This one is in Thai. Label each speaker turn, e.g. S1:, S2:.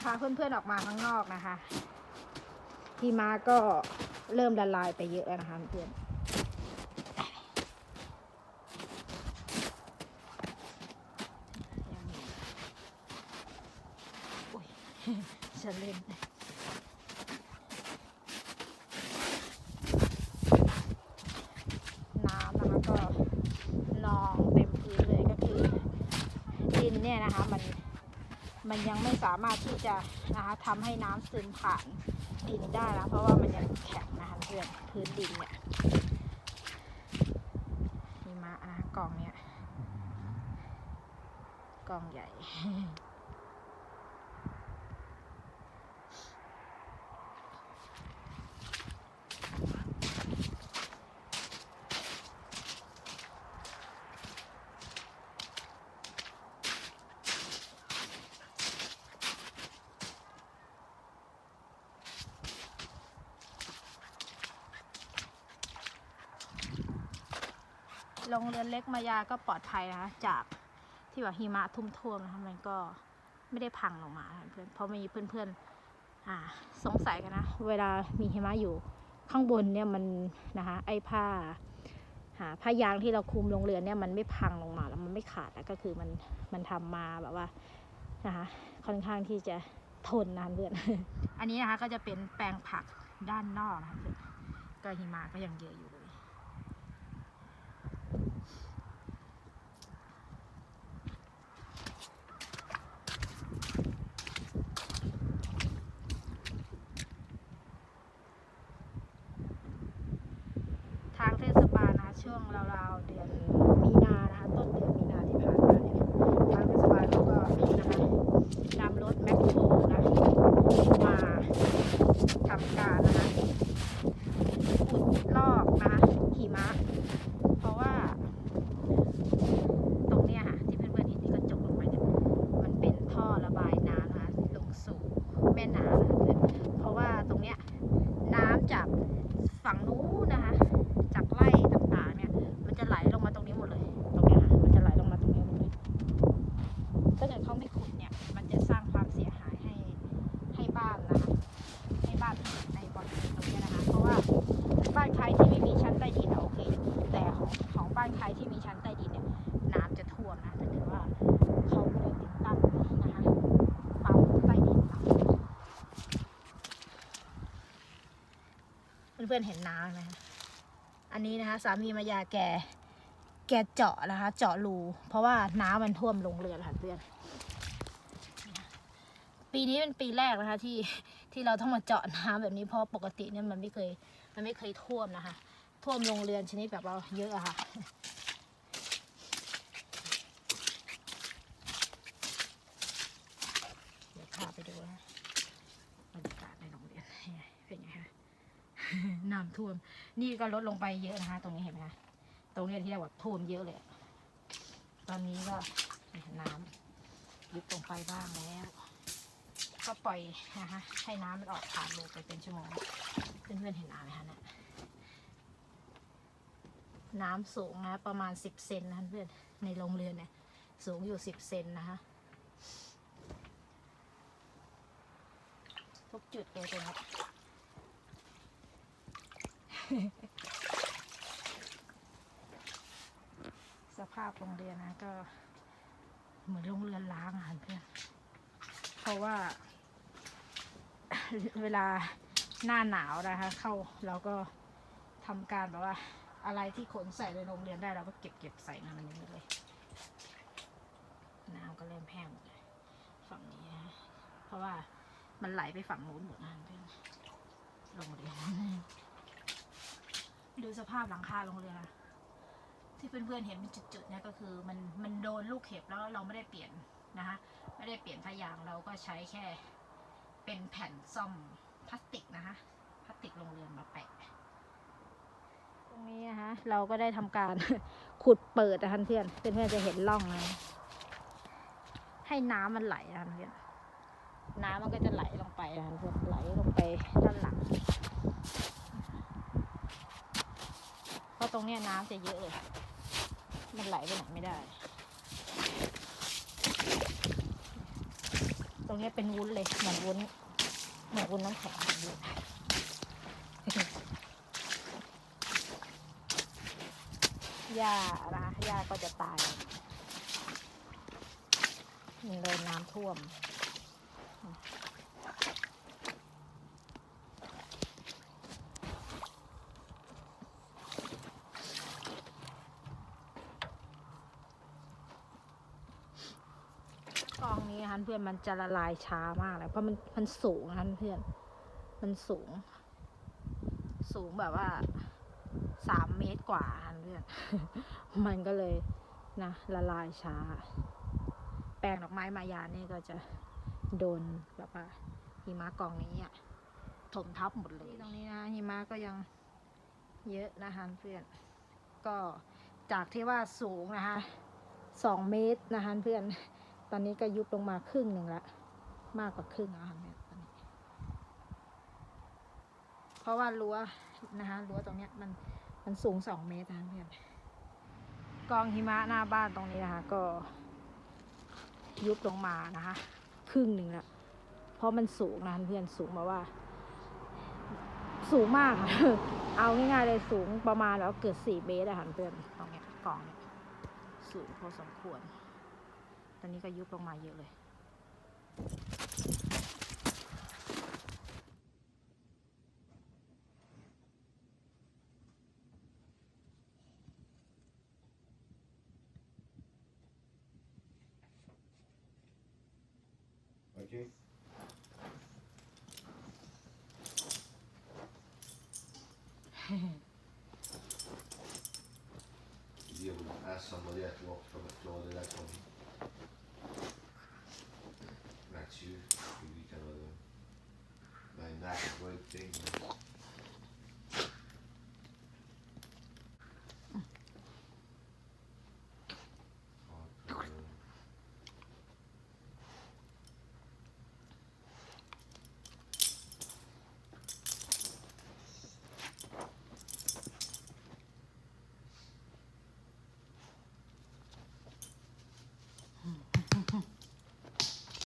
S1: พาเพื่อนๆออกมาข้างนอกนะคะหิมะก็เริ่มละลายไปเยอะแล้วนะคะเพื่อนยังมีอุ๊ยฉันเล่นน้ำนะคะก็นองเต็มพื้นเลยก็คือดินเนี่ยนะคะมัน มันยังไม่สามารถที่จะนะคะทำให้น้ำซึมผ่านดินได้นะเพราะว่ามันยังแข็งนะคะเพื่อนพื้นดินเนี่ยหิมะนะกล่องเนี้ยกล่องใหญ่ โรงเรือนเล็กมายาก็ปลอดภัยนะคะจากที่ว่าหิมะทุ่มท่วมนะคะมันก็ไม่ได้พังลงมาเพื่อนเพราะมีเพื่อนๆอ่าสงสัยกันนะ เวลามีหิมะอยู่ข้างบนเนี่ยมันนะคะไอ้ผ้าหาผ้ายางที่เราคลุมโรงเรือนเนี่ยมันไม่พังลงมาแล้วมันไม่ขาดแล้วก็คือมันมันทำมาแบบว่านะคะค่อนข้างที่จะทนนานเพื่อน อันนี้นะคะก็จะเป็นแปลงผักด้านนอกนะคะก็หิมะก็ยังเยอะอยู่เลย ทางเทศบาลนะคะ ช่วงราวๆเดือนมีนานะคะต้นเดือนมีนาที่ผ่านมาเนี่ยทางเทศบาลเขาก็นะคะนำรถแมคโครนะมาทำการนะคะขุดลอกนะคะหิมะ เพราะว่า ตรงเนี้ยค่ะที่เพื่อนๆเห็นที่กระจกลงไปเนี่ยมันเป็นท่อระบายน้ำนะคะลงสู่แม่น้ำนะคะเพื่อนเพราะว่าตรงเนี้ยน้ำจากฝั่งนู้นนะคะ จากไร่ต่างๆ เนี่ย มันจะไหลลงมาตรงนี้หมดเลย ตรงเนี้ยค่ะ มันจะไหลลงมาตรงนี้หมดเลย ถ้าเกิดเขาไม่ขุดเนี่ย มันจะสร้างความเสียหายให้ให้บ้านนะคะ ให้บ้านในบริเวณตรงเนี้ยนะคะ เพราะว่าบ้านใครที่ไม่มีชั้นใต้ดินอะโอเค แต่ของของบ้านใครที่มีชั้นใต้ดินเนี่ยน้ำจะท่วมนะแต่ถือว่าเขาก็เลยติดตั้งนะคะปั๊มใต้ดินเพื่อนๆเห็นน้ำไหมอันนี้นะคะสามีมายาแกแกเจาะนะคะ เจาะรูเพราะว่าน้ำมันท่วมลงเรือนค่ะเพื่อนปีนี้เป็นปีแรกนะคะที่ที่เราต้องมาเจาะน้ำแบบนี้เพราะปกติเนี่ยมันไม่เคยมันไม่เคยท่วมนะคะ ท่วมโรงเรือนชนิดแบบว่าเยอะอะค่ะ เดี๋ยวพาไปดูนะบรรยากาศในโรงเรียนเป็นไงคะน้ำท่วม นี่ก็ลดลงไปเยอะนะคะ ตรงนี้เห็นไหมคะ ตรงนี้ที่เราแบบท่วมเยอะเลย ตอนนี้ก็น้ำยุบลงไปบ้างแล้ว ก็ปล่อยนะคะให้น้ำมันออกผ่านรูไปเป็นชั่วโมง เพื่อนๆเห็นน้ำไหมคะเนี่ย น้ำสูงนะ ประมาณสิบเซนนะเพื่อนในโรงเรือนเนี่ย สูงอยู่สิบเซนนะคะ ทุกจุดเลยตรงนี้สภาพโรงเรียนนะก็เหมือนโรงเรือนล้างอะเพื่อน เพราะว่า เวลาหน้าหนาวนะคะ เข้าเราก็ทำการแบบว่า อะไรที่ขนใส่ในโรงเรียนได้เราก็เก็บเก็บใส่ในนี้เลย น้ำก็เริ่มแห้งหมดเลยฝั่งนี้นะเพราะว่ามันไหลไปฝั่งนู้นหมดนะเพื่อนโรงเรียนดูสภาพหลังคาโรงเรียนนะที่เพื่อนๆเห็นเป็นจุดๆเนี่ยก็คือมันมันโดนลูกเห็บแล้วเราไม่ได้เปลี่ยนนะคะไม่ได้เปลี่ยนผ้ายางเราก็ใช้แค่เป็นแผ่นซ่อมพลาสติกนะคะพลาสติกโรงเรือนมาแปะ รงนี้นะคะเราก็ได้ทำการขุดเปิดนะคะเพื่อนเพื่อนๆจะเห็นร่องนะให้น้ำมันไหลนะคะเพื่อนน้ำมันก็จะไหลลงไปนะคะเพื่อนไหลลงไปด้านหลังเพราะตรงเนี้ยน้ำจะเยอะเลยมันไหลไปไหนไม่ได้ ตรงนี้เป็นวุ้นเลยเหมือนวุ้นเหมือนวุ้นน้ำแข็งดู หญ้านะคะหญ้าก็จะตายมันเลยน้ำท่วม กองนี้นะคะเพื่อนมันจะละลายช้ามากเลยเพราะมันมันสูงนะคะเพื่อน มันสูง สูงแบบว่า กว่าเพื่อนมันก็เลยนะละลายช้า แปลงดอกไม้มายานี่ก็จะโดนแบบว่าหิมะกองนี้อะถมทับหมดเลยตรงนี้นะหิมะก็ยังเยอะนะคะเพื่อน ก็จากที่ว่าสูงนะคะสองเมตรนะคะเพื่อน ตอนนี้ก็ยุบลงมาครึ่งหนึ่งละมากกว่าครึ่งแล้วค่ะเนี่ยตอนนี้ เพราะว่ารั้วนะคะรั้วตรงเนี้ยมัน มันสูงสองเมตรนะเพื่อนกองหิมะหน้าบ้านตรงนี้นะคะ ก็ยุบลงมานะคะ ครึ่งหนึ่งละเพราะมันสูงนะเพื่อนสูงแบบว่า สูงมากค่ะเอาง่ายๆเลยสูงประมาณแล้วเกือบสี่เมตรอะค่ะเพื่อนตรงเนี้ยกองเนี้ยสูงพอสมควร ตอนนี้ก็ยุบลงมาเยอะเลย
S2: Thank you. you ask somebody at work from the floor to that one. That's you. You can other. My next great thing.